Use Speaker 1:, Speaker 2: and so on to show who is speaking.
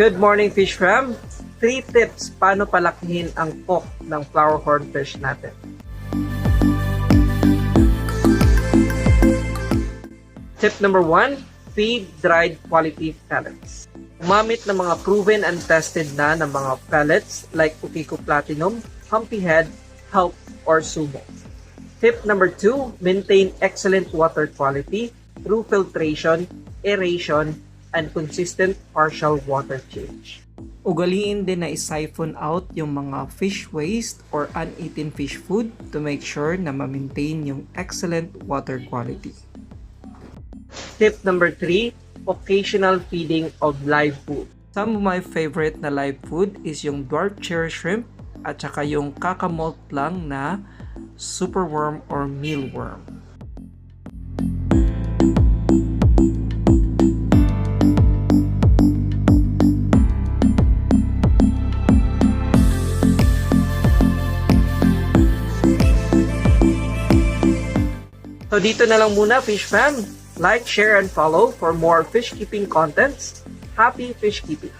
Speaker 1: Good morning, Fish Fam! 3 tips paano palakihin ang cook ng flower hornfish natin. Tip number 1, feed dried quality pellets. Gumamit ng mga proven and tested na ng mga pellets like Ukiko Platinum, Humpy Head, Help, or Sumo. Tip number 2, maintain excellent water quality through filtration, aeration, and consistent partial water change. Ugaliin din na i-siphon out yung mga fish waste or uneaten fish food to make sure na ma-maintain yung excellent water quality. Tip number 3, occasional feeding of live food. Some of my favorite na live food is yung dwarf cherry shrimp at saka yung kakamalt lang na superworm or mealworm. So dito na lang muna, Fish Fam. Like, share, and follow for more fish keeping contents. Happy fish keeping!